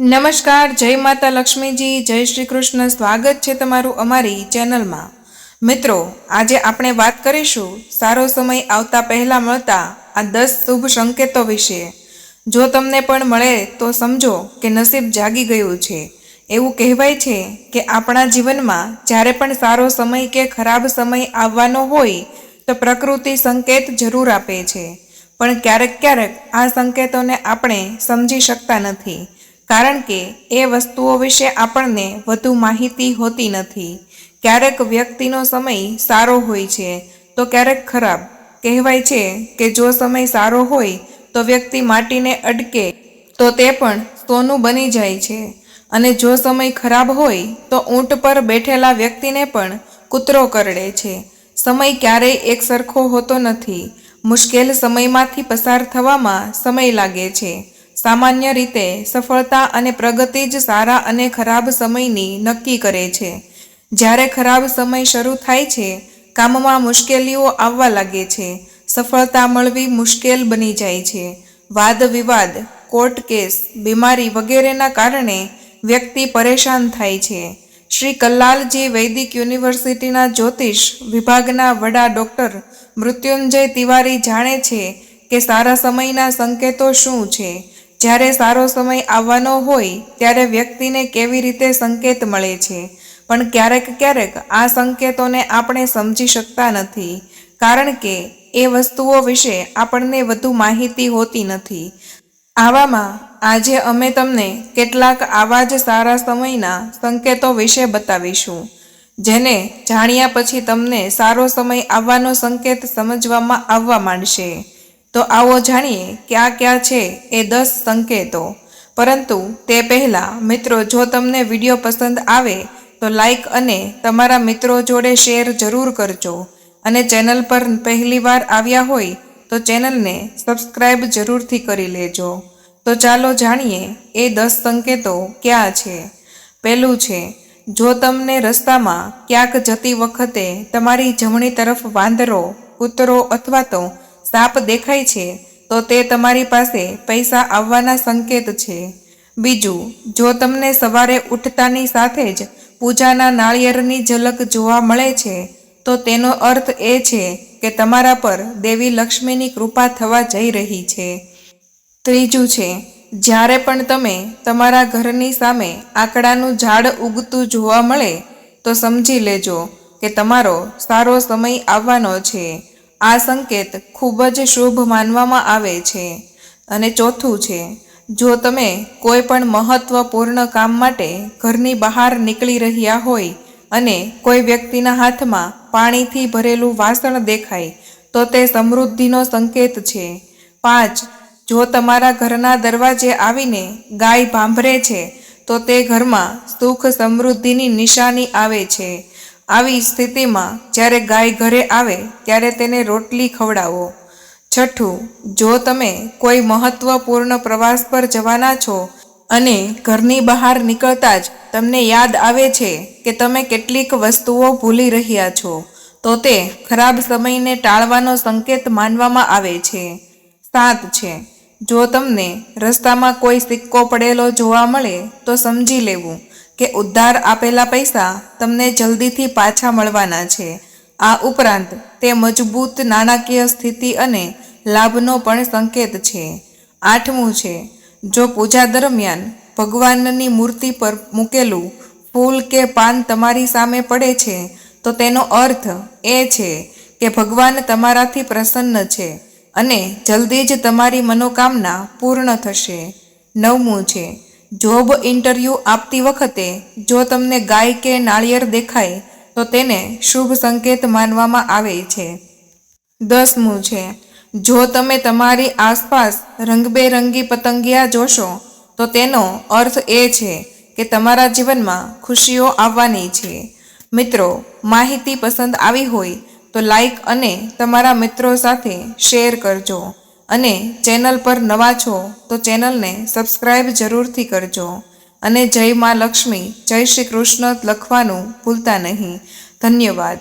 નમસ્કાર, જય માતા લક્ષ્મીજી, જય શ્રી કૃષ્ણ. સ્વાગત છે તમારું અમારી ચેનલમાં. મિત્રો, આજે આપણે વાત કરીશું સારો સમય આવતા પહેલાં મળતા આ દસ શુભ સંકેતો વિશે. જો તમને પણ મળે તો સમજો કે નસીબ જાગી ગયું છે. એવું કહેવાય છે કે આપણા જીવનમાં જ્યારે પણ સારો સમય કે ખરાબ સમય આવવાનો હોય, તો પ્રકૃતિ સંકેત જરૂર આપે છે. પણ ક્યારેક ક્યારેક આ સંકેતોને આપણે સમજી શકતા નથી. કારણ કે એ વસ્તુઓ વિશે આપણને વધુ માહિતી હોતી નથી. ક્યારેક વ્યક્તિનો સમય સારો હોય છે, તો ક્યારેક ખરાબ. કહેવાય છે કે જો સમય સારો હોય, તો વ્યક્તિ માટીને અડકે તો તે પણ સોનું બની જાય છે. અને જો સમય ખરાબ હોય, તો ઊંટ પર બેઠેલા વ્યક્તિને પણ કૂતરો કરડે છે. સમય ક્યારેય એક સરખો હોતો નથી. મુશ્કેલ સમયમાંથી પસાર થવામાં સમય લાગે છે. સામાન્ય રીતે સફળતા અને પ્રગતિ જ સારા અને ખરાબ સમયની નક્કી કરે છે. જ્યારે ખરાબ સમય શરૂ થાય છે, કામમાં મુશ્કેલીઓ આવવા લાગે છે. સફળતા મળવી મુશ્કેલ બની જાય છે. વાદ વિવાદ, કોર્ટ કેસ, બીમારી વગેરેના કારણે વ્યક્તિ પરેશાન થાય છે. શ્રી કલ્લાલજી વૈદિક યુનિવર્સિટીના જ્યોતિષ વિભાગના વડા ડૉક્ટર મૃત્યુંજય તિવારી જાણે છે કે સારા સમયના સંકેતો શું છે? જ્યારે સારો સમય આવવાનો હોય, ત્યારે વ્યક્તિને કેવી રીતે સંકેત મળે છે? પણ ક્યારેક ક્યારેક આ સંકેતોને આપણે સમજી શકતા નથી, કારણ કે એ વસ્તુઓ વિશે આપણને વધુ માહિતી હોતી નથી. આવામાં, આજે અમે તમને કેટલાક આવા જ સારા સમયના સંકેતો વિશે બતાવીશું, જેને જાણ્યા પછી તમને સારો સમય આવવાનો સંકેત સમજવામાં આવવા માંડશે. તો આવો જાણીએ ક્યાં ક્યાં છે એ દસ સંકેતો. પરંતુ તે પહેલાં, મિત્રો, જો તમને વીડિયો પસંદ આવે, તો લાઈક અને તમારા મિત્રો જોડે શેર જરૂર કરજો. અને ચેનલ પર પહેલીવાર આવ્યા હોય, તો ચેનલને સબસ્ક્રાઈબ જરૂરથી કરી લેજો. તો ચાલો જાણીએ એ દસ સંકેતો ક્યાં છે. પહેલું છે, જો તમને રસ્તામાં ક્યાંક જતી વખતે તમારી જમણી તરફ વાંદરો, કૂતરો અથવા તો સાપ દેખાય છે, તો તે તમારી પાસે પૈસા આવવાના સંકેત છે. બીજું, જો તમને સવારે ઉઠતાની સાથે જ પૂજાના નાળિયેરની ઝલક જોવા મળે છે, તો તેનો અર્થ એ છે કે તમારા પર દેવી લક્ષ્મીની કૃપા થવા જઈ રહી છે. ત્રીજું છે, જ્યારે પણ તમે તમારા ઘરની સામે આંકડાનું ઝાડ ઉગતું જોવા મળે, તો સમજી લેજો કે તમારો સારો સમય આવવાનો છે. આ સંકેત ખૂબ જ શુભ માનવામાં આવે છે અને ચોથું છે, જો તમે કોઈ પણ મહત્વપૂર્ણ કામ માટે ઘરની બહાર નીકળી રહ્યા હોય અને કોઈ વ્યક્તિના હાથમાં પાણીથી ભરેલું વાસણ દેખાય, તો તે સમૃદ્ધિનો સંકેત છે. પાંચ, જો તમારા ઘરના દરવાજે આવીને ગાય ભાંભરે છે, તો તે ઘરમાં સુખ સમૃદ્ધિની નિશાની આવે છે. આવી સ્થિતિમાં જ્યારે ગાય ઘરે આવે ત્યારે તેને રોટલી ખવડાવો. છઠ્ઠું, જો તમે કોઈ મહત્વપૂર્ણ પ્રવાસ પર જવાના છો અને ઘરની બહાર નીકળતા જ તમને યાદ આવે છે કે તમે કેટલીક વસ્તુઓ ભૂલી રહ્યા છો, તો તે ખરાબ સમયને ટાળવાનો સંકેત માનવામાં આવે છે. સાત છે, જો તમને રસ્તામાં કોઈ સિક્કો પડેલો જોવા મળે તો સમજી લેવું. કે ઉદ્ધાર આપેલા પૈસા તમને જલ્દીથી પાછા મળવાના છે. આ ઉપરાંત તે મજબૂત નાણાકીય સ્થિતિ અને લાભનો પણ સંકેત છે. આઠમું છે, જો પૂજા દરમિયાન ભગવાનની મૂર્તિ પર મૂકેલું ફૂલ કે પાન તમારી સામે પડે છે, તો તેનો અર્થ એ છે કે ભગવાન તમારાથી પ્રસન્ન છે અને જલ્દી જ તમારી મનોકામના પૂર્ણ થશે. નવમું છે જોબ ઇન્ટરવ્યૂ આપતી વખતે જો તમને ગાય કે નાળિયેર દેખાય, તો તેને શુભ સંકેત માનવામાં આવે છે. દસમું છે, જો તમે તમારી આસપાસ રંગબેરંગી પતંગિયા જોશો, તો તેનો અર્થ એ છે કે તમારા જીવનમાં ખુશીઓ આવવાની છે. મિત્રો, માહિતી પસંદ આવી હોય તો લાઈક અને તમારા મિત્રો સાથે શેર કરજો. અને ચેનલ પર નવા છો તો ચેનલને સબસ્ક્રાઈબ જરૂરથી કરજો. અને જય મા લક્ષ્મી, જય શ્રી કૃષ્ણ લખવાનું ભૂલતા નહીં. ધન્યવાદ.